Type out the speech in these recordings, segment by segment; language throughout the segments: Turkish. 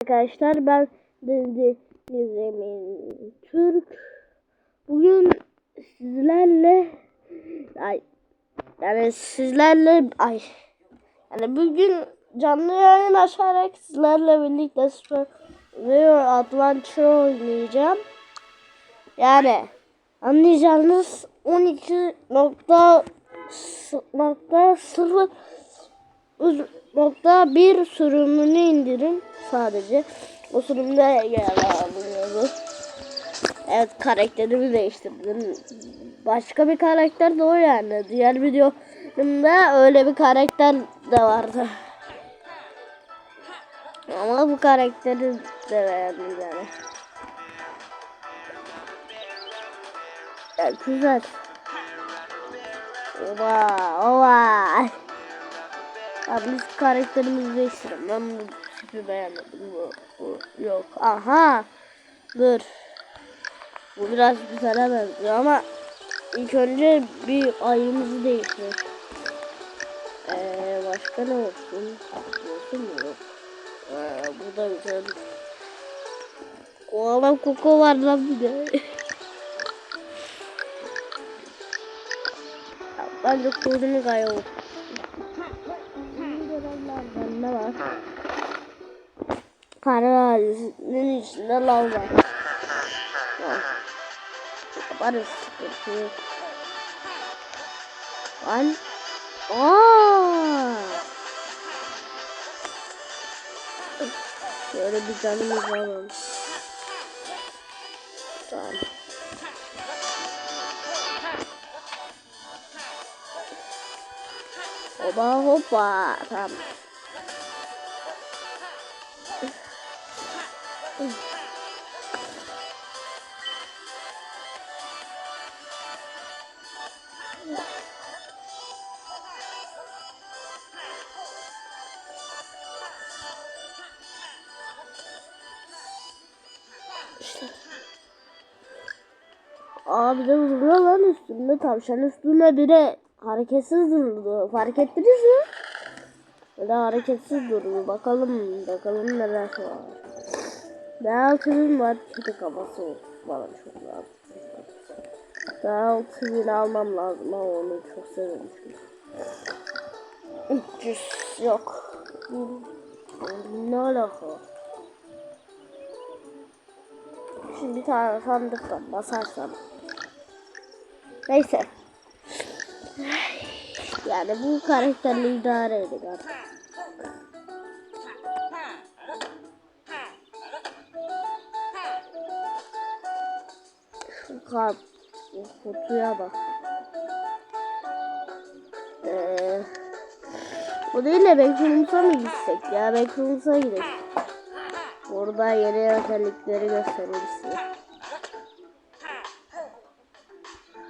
Arkadaşlar ben Zemin Türk. Bugün sizlerle ay, yani sizlerle ay yani bugün canlı yayın açarak sizlerle birlikte Survivor Adventure oynayacağım. Yani anlayacağınız 12 nokta nokta 0 modda bir sürümünü indirin sadece. O sürümde yer alıyoruz. Evet karakterimi değiştirdim. Başka bir karakter de o yani. Diğer videomda öyle bir karakter de vardı. Ama bu karakteri de beğendim yani. Ya güzel. Ova, ova. Abi biz karakterimizi değiştirelim. Ben bu tipi beğenmedim. Bu, bu yok. Aha. Dur. Bu biraz güzele benziyor ama ilk önce bir ayımızı değiştirelim. Ee, başka ne olsun? Olsun mu? Yok. Ee, bu da güzel. Koala koko var lan bir de. Bence kodunu gayet. Görevlerden ne var? Parazinin içinde lav var. Yaparız sıkıntı yok. Lan. Aaa. Şöyle bir canımız alalım. Tamam. Hopa hopa. Tamam. Abi de vuruyor lan üstünde tavşan üstünde biri hareketsiz durdu. Fark ettiniz mi? Böyle hareketsiz durdu. Bakalım bakalım neler var. Daha altının var. Kötü kafası bana çok lazım. Daha altını almam lazım ama onu çok sevmişim. 300 yok. Ne alaka? Şimdi bir tane sandıktan basarsam. Neyse. Yani bu karakterle idare edin artık. Şu bu kutuya bak. Ee, bu değil de Backrooms'a mı gitsek ya? Backrooms'a gidelim. Burada yeni özellikleri göstereyim size.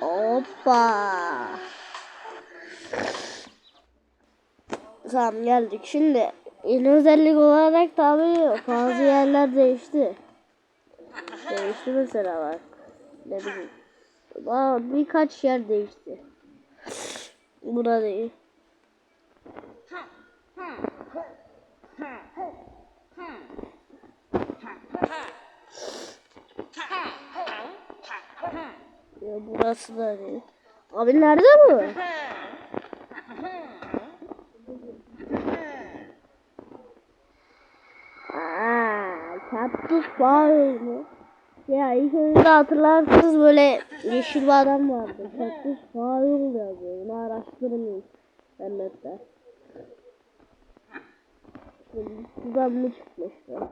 Hoppa. Tamam geldik. Şimdi yeni özellik olarak tabii bazı yerler değişti. Değişti mesela bak. Ne bileyim. Aa, birkaç yer değişti. Burada değil. Ya burası da değil. Abi nerede bu? Aa, var mı? Ya ilk önce hatırlarsınız böyle yeşil bir adam vardı. Kaktüs Faruk yazıyor. Bunu araştırın internette. Buradan mı çıkmıştı?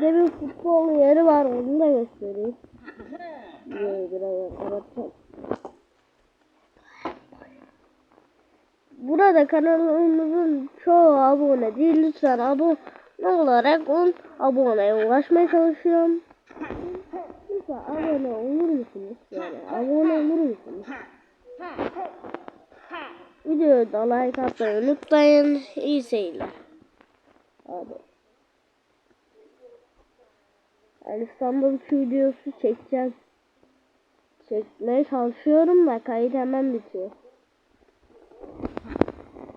Demin futbol yeri var onu da göstereyim. Böyle biraz kapatacağım. Burada kanalımızın çoğu abone değil. Lütfen abone olarak 10 aboneye ulaşmaya çalışıyorum. Lütfen abone olur musunuz? Yani abone olur musunuz? Videoya da like atmayı unutmayın. İyi seyirler. Abi. Yani İstanbul'daki videosu çekeceğim. Çekmeye çalışıyorum da kayıt hemen bitiyor.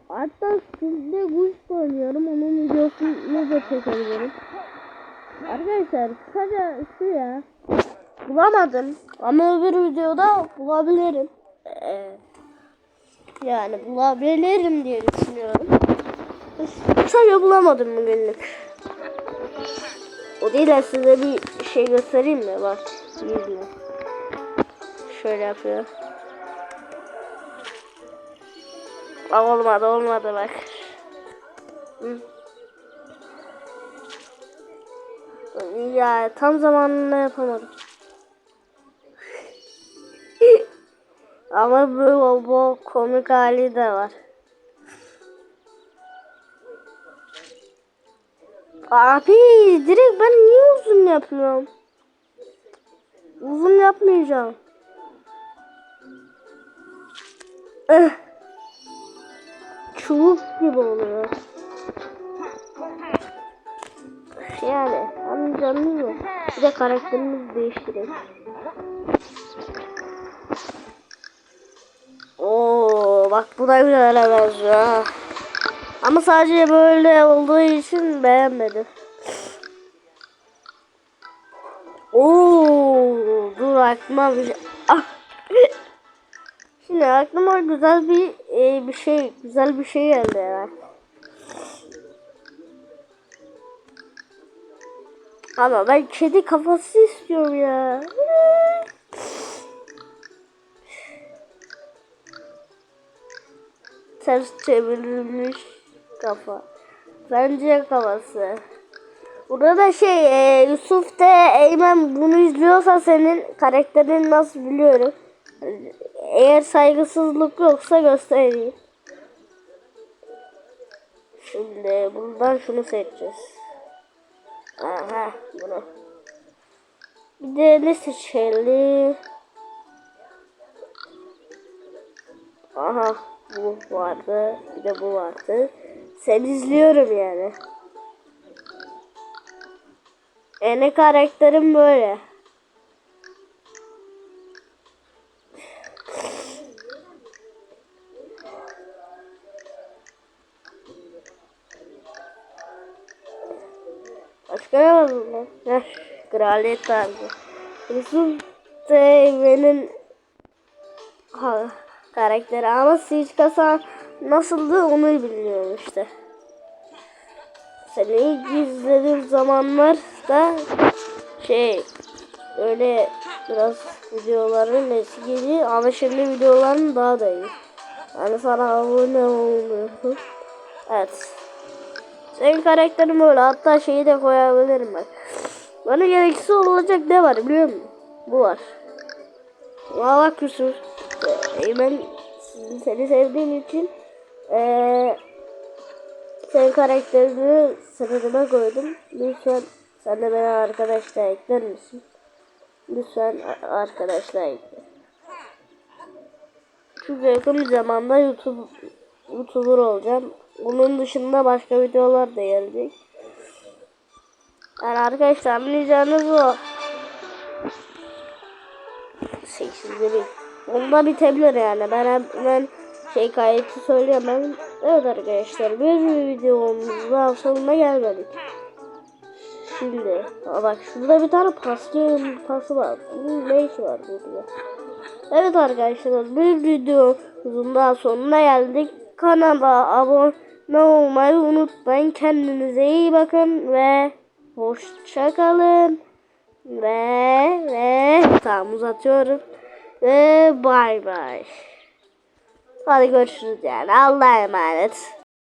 Hatta sizde kuş oynuyorum. Onun videosunu da çekebilirim. Arkadaşlar kısaca şu ya. Bulamadım. Ama öbür videoda bulabilirim. Ee, yani bulabilirim diye düşünüyorum. Kısaca bulamadım bugünlük. O değil de size bir şey göstereyim mi? Bak. Şöyle yapıyor. Aa, olmadı olmadı bak. Hı. Ya tam zamanında yapamadım. Ama bu, bu komik hali de var. Abi direkt ben niye uzun yapmıyorum? Uzun yapmayacağım. Çubuk gibi oluyor. Yani anlayacağım yok. Bir de karakterimizi değiştirelim. Oo bak bu da güzel benziyor. Ama sadece böyle olduğu için beğenmedim. Oo dur aklıma bir şey. Ah. Şimdi aklıma güzel bir e, bir şey güzel bir şey geldi ya. Ama ben kedi kafası istiyorum ya. Ters çevrilmiş kafa. Bence kafası. Burada da şey e, Yusuf de Eymen bunu izliyorsa senin karakterin nasıl biliyorum. Eğer saygısızlık yoksa göstereyim. Şimdi buradan şunu seçeceğiz. Aha bunu. Bir de ne seçelim? Aha bu vardı. Bir de bu vardı. Sen izliyorum yani. E ne karakterim böyle. Başka burada? Heh, kraliyet ha, karakteri ama Siege Kasa nasıldı onu bilmiyorum işte. Seni ilk izlediğim zamanlar da şey öyle biraz videoların eskiydi ama şimdi videoların daha da iyi. Yani sana abone olmuyorsun. Evet. Senin karakterin böyle hatta şeyi de koyabilirim bak. Bana gereksiz olacak ne var biliyor musun? Bu var. Valla Yusuf. Ee, ben seni sevdiğim için ee, senin karakterini sınırıma koydum. Lütfen sen de beni arkadaşla ekler misin? Lütfen arkadaşla ekle. Çünkü yakın bir zamanda YouTube YouTuber olacağım. Bunun dışında başka videolar da gelecek. Yani arkadaşlar anlayacağınız o. Seksizde bir. Onda bitebilir yani. Ben ben şey kayıtı söyleyemem. Evet arkadaşlar bir videomuz daha sonuna gelmedik. Şimdi bak şurada bir tane paslı pası var. Bunun ne işi var burada? Evet arkadaşlar bir videomuzun daha sonuna geldik. Kanala abone olmayı unutmayın. Kendinize iyi bakın ve hoşça kalın. Ve ve tamam uzatıyorum. Ve bay bay. Hadi görüşürüz yani. Allah'a emanet.